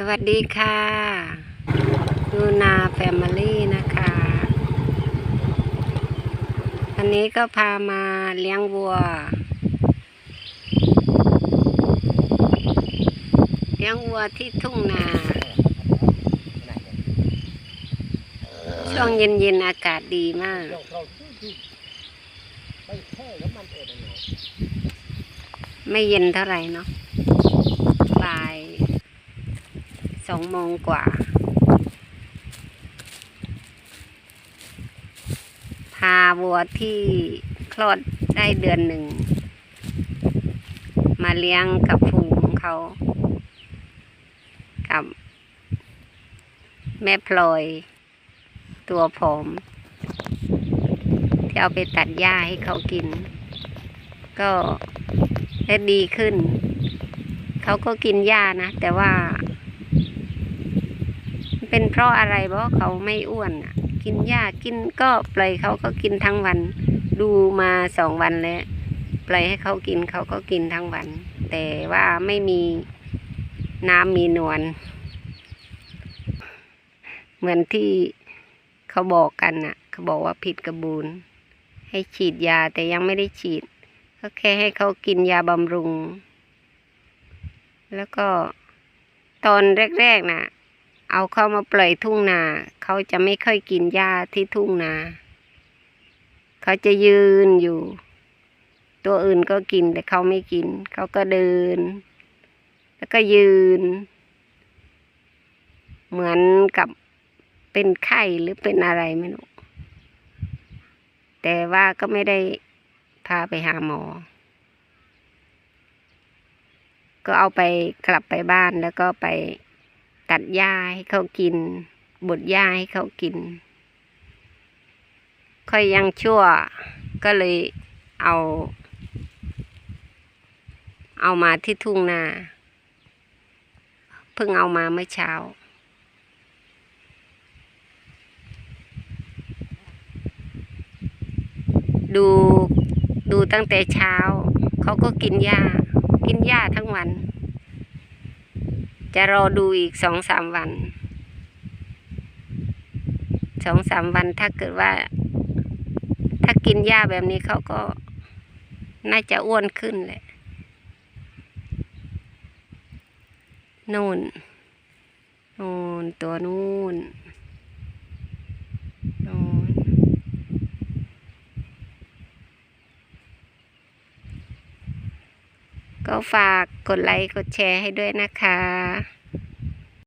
สวัสดีค่ะยูนาแฟมิลี่นะคะวันนี้ก็พามาเลี้ยงวัว เลี้ยงวัวที่ทุ่งนา ช่วงเย็นๆอากาศดีมากไม่เย็นเท่าไหร่เนาะบ่าย สองโมงกว่า พาวัวที่คลอดได้เดือนหนึ่ง มาเลี้ยงกับฝูงของเขา กับ แม่พลอย ตัวผอมที่เอาไปตัดหญ้าให้เขากิน ก็ได้ดีขึ้น เขาก็กินหญ้านะ แต่ว่า เป็นเพราะอะไรเพราะเขาไม่อ้วนอะ กินหญ้ากินก็ปล่อยเขาก็กินทั้งวัน ดูมาสองวันแล้วปล่อยให้เขากินเขาก็กินทั้งวัน แต่ว่าไม่มีน้ำมีนวลเหมือนที่เขาบอกกันน่ะ เขาบอกว่าผิดกระบูนให้ฉีดยาแต่ยังไม่ได้ฉีด ก็แค่ให้เขากินยาบำรุง แล้วก็ตอนแรกๆน่ะ เอาเข้ามาปล่อยทุ่งนา เขาจะไม่ค่อยกินหญ้าที่ทุ่งนา เขาจะยืนอยู่ ตัวอื่นก็กินแต่เขาไม่กิน เขาก็เดิน แล้วก็ยืน เหมือนกับเป็นไข้หรือเป็นอะไรไม่รู้ แต่ว่าก็ไม่ได้พาไปหาหมอ ก็เอาไปกลับไปบ้านแล้วก็ไป ตัดหญ้าให้เขากิน บดหญ้าให้เขากิน ค่อยยังชั่ว ก็เลยเอา เอามาที่ทุ่งนา เพิ่งเอามาเมื่อเช้า ดูดูตั้งแต่เช้า เขาก็กินหญ้า กินหญ้าทั้งวัน จะรอดูอีกสองสามวันสองสามวันถ้าเกิดว่า ถ้ากินหญ้าแบบนี้เขาก็น่าจะอ้วนขึ้นแหละนู่นนู่นตัวนู่นน ก็ฝากกดไลค์กดแชร์ให้ด้วยนะคะ